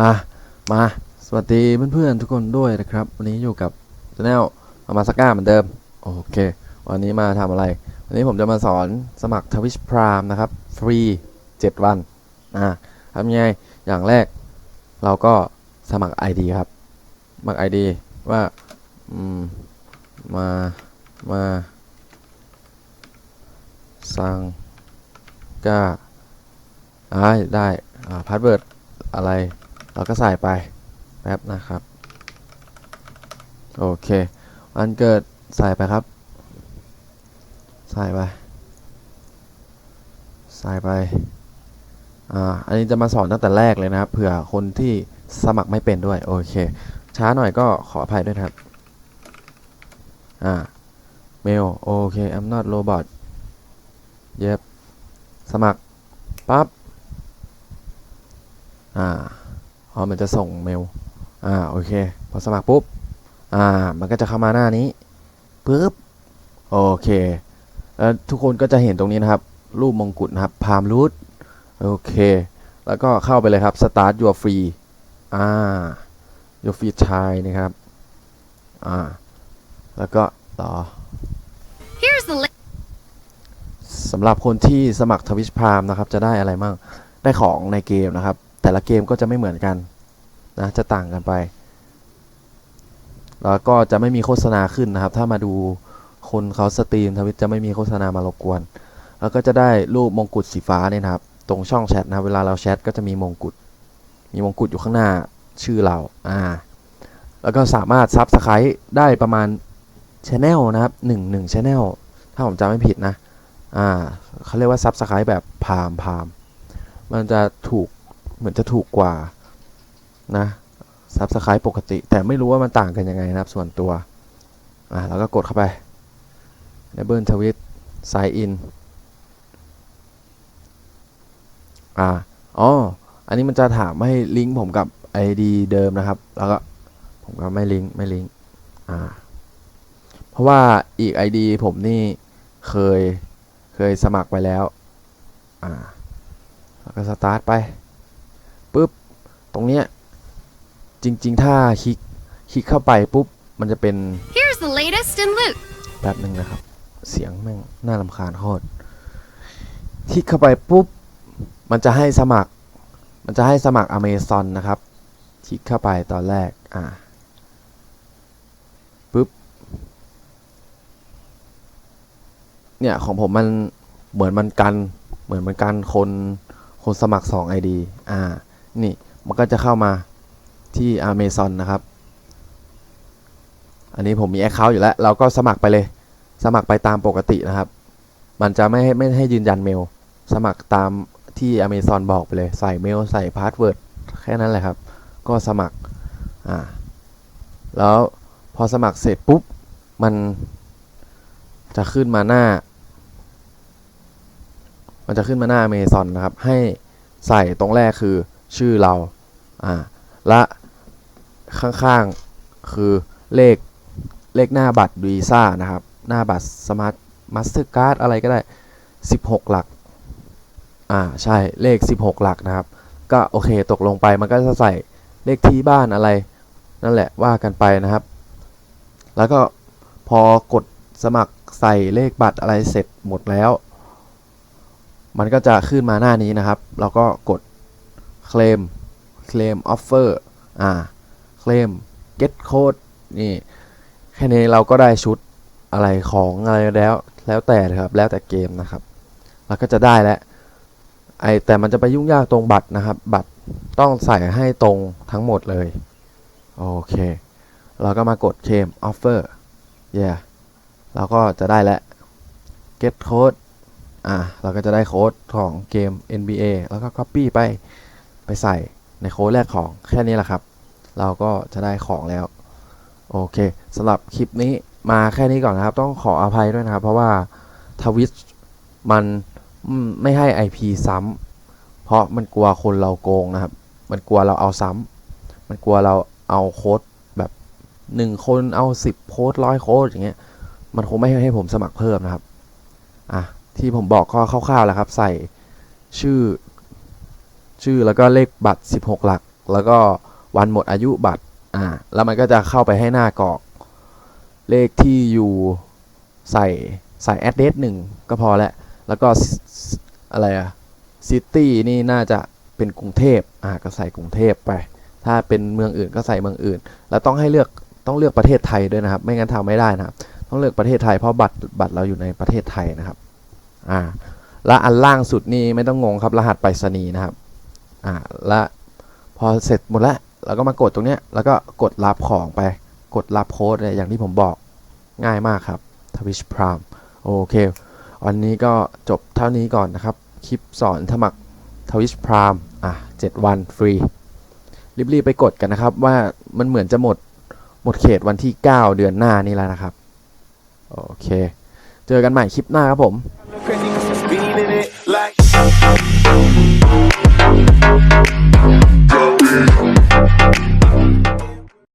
อะมาสวัสดีเพื่อนๆทุกคนด้วยนะครับ วันนี้อยู่กับช anel อามาสก้าเหมือนเดิม โอเค วันนี้มาทำอะไร วันนี้ผมจะมาสอนสมัครทวิชพรามนะครับ ฟรี 7 วันอะทำยังไง อย่างแรกเราก็สมัคร ID ครับ สมัคร ID ว่า อืม มา มา สังกาได้ได้อ่าพาสเวิร์ดอะไร เราก็ใส่ไป แป๊บนะครับ โอเค วันเกิดใส่ไปครับ ใส่ไป ใส่ไป อ่า อันนี้จะมาสอนตั้งแต่แรกเลยนะครับ เผื่อคนที่สมัครไม่เป็นด้วย โอเค ช้าหน่อยก็ขออภัยด้วยครับ อ่า เมล โอเค I'm not robot เย็บ สมัคร ปั๊บ อ่า อ๋อ มันจะส่งเมล อ่า โอเค พอสมัครปุ๊บ อ่า มันก็จะเข้ามาหน้านี้ปึ๊บ โอเค แล้วทุกคนก็จะเห็นตรงนี้นะครับ รูปมงกุฎนะครับ พามรูทโอเค แล้วก็เข้าไปเลยครับ start your free อ่า your free trial นะครับ อ่า แล้วก็ต่อ Here's the. สำหรับคนที่สมัครทวิชพามนะครับจะได้อะไรมั่งได้ของในเกมนะครับ แต่ละเกมก็จะไม่เหมือนกันนะจะต่างกันไป แล้วก็จะไม่มีโฆษณาขึ้นนะครับ ถ้ามาดูคนเขาสตรีมทวิตจะไม่มีโฆษณามารบกวน แล้วก็จะได้รูปมงกุฎสีฟ้าเนี่ยนะครับ ตรงช่องแชทนะเวลาเราแชทก็จะมีมงกุฎมีมงกุฎอยู่ข้างหน้าชื่อเราอ่าแล้วก็สามารถซับสไครต์ได้ประมาณชแนลนะครับหนึ่งหนึ่งชแนลถ้าผมจำไม่ผิดนะ อ่าเขาเรียกว่าซับสไครต์แบบพามพามมันจะถูกเหมือนจะถูกกว่านะซับสไครต์ปกติ แต่ไม่รู้ว่ามันต่างกันยังไงนะครับส่วนตัวอ่าแล้วก็กดเข้าไป enable tweet sign in อ่าอ๋ออันนี้มันจะถามให้ลิงก์ผมกับ ID เดิมนะครับ แล้วก็ผมก็ไม่ลิงก์ไม่ลิงก์อ่าเพราะว่าอีก ID ผมนี่เคย เคยสมัครไปแล้วอ่าแล้วก็สตาร์ทไปปุ๊บตรงเนี้ยจริง ๆ ถ้าคลิกคลิกเข้าไปปุ๊บมันจะเป็น Here's the latest in loot. แป๊บหนึ่งนะครับ เสียงแม่งน่ารำคาญโคตรคลิกเข้าไปปุ๊บมันจะให้สมัคร มันจะให้สมัคร Amazon นะครับ คลิกเข้าไปตอนแรกอ่า ปุ๊บ เนี่ยของผมมันเหมือนมันกันเหมือนมันกันคนคนสมัคร 2 ID อ่า นี่มันก็จะเข้ามาที่ Amazon นะครับ อันนี้ผมมี Account อยู่แล้ว เราก็สมัครไปเลย สมัครไปตามปกตินะครับ มันจะไม่ให้ไม่ให้ยืนยันเมล สมัครตามที่ Amazon บอกไปเลย ใส่เมล ใส่พาสเวิร์ดแค่นั้นแหละครับ ก็สมัคร อ่า แล้วพอสมัครเสร็จปุ๊บ มัน จะขึ้นมาหน้า มันจะขึ้นมาหน้า Amazon นะครับ ให้ใส่ตรงแรกคือชื่อเรา อ่า และข้างๆคือเลขเลขหน้าบัตรวีซ่านะครับ หน้าบัตรสมาร์ทมาสเตอร์การ์ดอะไรก็ได้ 16 หลัก อ่า ใช่ เลข 16 หลักนะครับ ก็โอเค ตกลงไป มันก็จะใส่เลขที่บ้านอะไร นั่นแหละว่ากันไปนะครับ แล้วก็พอกด สมัครใส่เลขบัตรอะไรเสร็จหมดแล้ว มันก็จะขึ้นมาหน้านี้นะครับ เราก็กด claim claim offer อ่า claim get code นี่แค่นี้เราก็ได้ชุดอะไรของอะไรแล้ว แล้วแต่ครับ แล้วแต่เกมนะครับเราก็จะได้แล้วไอแต่มันจะไปยุ่งยากตรงบัตรนะครับ บัตรต้องใส่ให้ตรงทั้งหมดเลย โอเค เราก็มากด claim offer yeah เราก็จะได้แล้ว get code อะเราก็จะได้โค้ดของเกม NBA แล้วก็ copy ไปไปใส่ในโค้ดแรกของแค่นี้แหละครับ เราก็จะได้ของแล้ว โอเคสำหรับคลิปนี้มาแค่นี้ก่อนนะครับ ต้องขออภัยด้วยนะครับ เพราะว่าทวิตมันไม่ให้ IP ซ้ำเพราะมันกลัวคนเราโกงนะครับ มันกลัวเราเอาซ้ำมันกลัวเราเอาโค้ดแบบหนึ่งคนเอาสิบโค้ดร้อยโค้ดอย่างเงี้ย มันคงไม่ให้ผมสมัครเพิ่มนะครับอะที่ผมบอกก็คร่าวๆแล้วครับ ใส่ชื่อ ชื่อแล้วก็เลขบัตร 16 หลัก แล้วก็วันหมดอายุบัตรอ่าแล้วมันก็จะเข้าไปให้หน้ากรอก เลขที่อยู่ใส่ใส่ address หนึ่งก็พอแล้วแล้วก็อะไรอะซิตี้นี่น่าจะเป็นกรุงเทพอ่าก็ใส่กรุงเทพไป ถ้าเป็นเมืองอื่นก็ใส่เมืองอื่น แล้วต้องให้เลือกต้องเลือกประเทศไทยด้วยนะครับ ไม่งั้นทำไม่ได้นะครับ ต้องเลือกประเทศไทยเพราะบัตรบัตรเราอยู่ในประเทศไทยนะครับอ่าและอันล่างสุดนี่ไม่ต้องงงครับรหัสไปรษณีย์นะครับอ่าและพอเสร็จหมดแล้วเราก็มากดตรงเนี้ยแล้วก็กดรับของไปกดรับโค้ดเนี่ยอย่างที่ผมบอกง่ายมากครับทวิชพรามโอเควันนี้ก็จบเท่านี้ก่อนนะครับ คลิปสอนสมัครทวิชพรามอะ7วันฟรี รีบๆไปกดกันนะครับว่ามันเหมือนจะหมดหมดเขตวันที่ 9 เดือนหน้านี่แล้วนะครับ โอเค เจอกันใหม่คลิปหน้าครับผม Go.